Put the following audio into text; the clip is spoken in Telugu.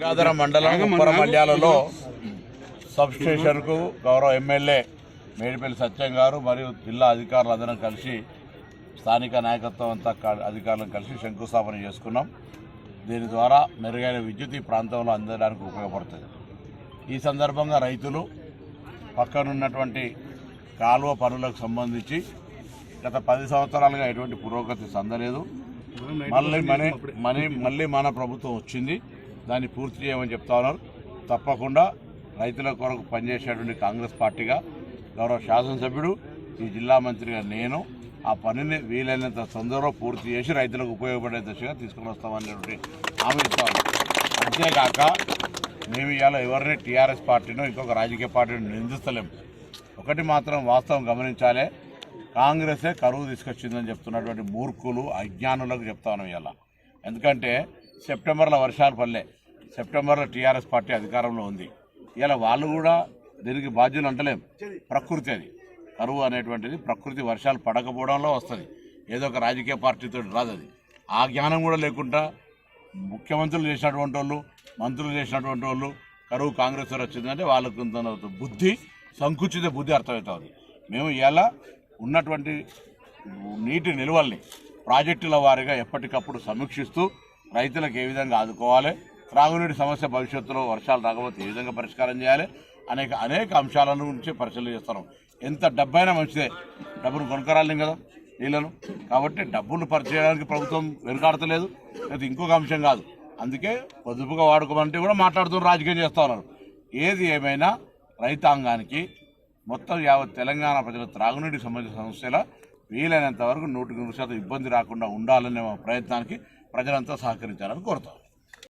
గంగాధర మండలం ఉప్పరమల్యాలలో సబ్ స్టేషన్కు గౌరవ ఎమ్మెల్యే మేడిపల్లి సత్యం గారు మరియు జిల్లా అధికారులు అందరం కలిసి స్థానిక నాయకత్వం అంతా అధికారులను కలిసి శంకుస్థాపన చేసుకున్నాం. దీని ద్వారా మెరుగైన విద్యుత్ ఈ ప్రాంతంలో అందడానికి ఉపయోగపడుతుంది. ఈ సందర్భంగా రైతులు పక్కనున్నటువంటి కాలువ పనులకు సంబంధించి గత పది సంవత్సరాలుగా ఎటువంటి పురోగతి సందలేదు. మళ్ళీ మనీ మనీ మళ్ళీ మన ప్రభుత్వం వచ్చింది. దాన్ని పూర్తి చేయమని చెప్తా ఉన్నారు. తప్పకుండా రైతుల కొరకు పనిచేసేటువంటి కాంగ్రెస్ పార్టీగా గౌరవ శాసనసభ్యుడు ఈ జిల్లా మంత్రిగా నేను ఆ పనిని వీలైనంత తొందరగా పూర్తి చేసి రైతులకు ఉపయోగపడే దశగా తీసుకుని వస్తామనేటువంటి హామీ ఇస్తాను అంతేకాక మేము ఇవాళ ఎవరిని టీఆర్ఎస్ పార్టీనో ఇంకొక రాజకీయ పార్టీని నిందిస్తలేము ఒకటి మాత్రం వాస్తవం గమనించాలి. కాంగ్రెసే కరువు తీసుకొచ్చిందని చెప్తున్నటువంటి మూర్ఖులు అజ్ఞానులకు చెప్తాను ఇవాళ. ఎందుకంటే సెప్టెంబర్లో వర్షాలు పల్లె సెప్టెంబర్లో టీఆర్ఎస్ పార్టీ అధికారంలో ఉంది. ఇలా వాళ్ళు కూడా దీనికి బాధ్యులు అంటలేం. ప్రకృతి అది. కరువు అనేటువంటిది ప్రకృతి వర్షాలు పడకపోవడంలో వస్తుంది. ఏదో ఒక రాజకీయ పార్టీతో రాదు అది. ఆ జ్ఞానం కూడా లేకుండా ముఖ్యమంత్రులు చేసినటువంటి వాళ్ళు మంత్రులు చేసినటువంటి వాళ్ళు కరువు కాంగ్రెస్ వారు వచ్చిందంటే వాళ్ళకు బుద్ధి సంకుచిత బుద్ధి అర్థమవుతుంది. మేము ఇలా ఉన్నటువంటి నీటి నిల్వల్ని ప్రాజెక్టుల వారిగా ఎప్పటికప్పుడు సమీక్షిస్తూ రైతులకు ఏ విధంగా ఆదుకోవాలి? త్రాగునీటి సమస్య భవిష్యత్తులో వర్షాలు రాకపోతే ఏ విధంగా పరిష్కారం చేయాలి? అనేక అనేక అంశాల గురించి పరిశీలన చేస్తున్నాం. ఎంత డబ్బైనా మంచిదే. డబ్బును కొనుక్కరాలేం కదా నీళ్ళను కాబట్టి డబ్బులు పరిచేయడానికి ప్రభుత్వం వెనుకాడతలేదు. అది ఇంకొక అంశం కాదు. అందుకే పొదుపుగా వాడుకోమంటే కూడా మాట్లాడుతూ రాజకీయం చేస్తూ ఉన్నారు. ఏది ఏమైనా రైతాంగానికి మొత్తం యావత్ తెలంగాణ ప్రజల త్రాగునీటికి సంబంధించిన సమస్యల వీలైనంత వరకు నూటికి నూరు శాతం ఇబ్బంది రాకుండా ఉండాలనే ప్రయత్నానికి ప్రజలంతా సహకరించాలని కోరుతాం.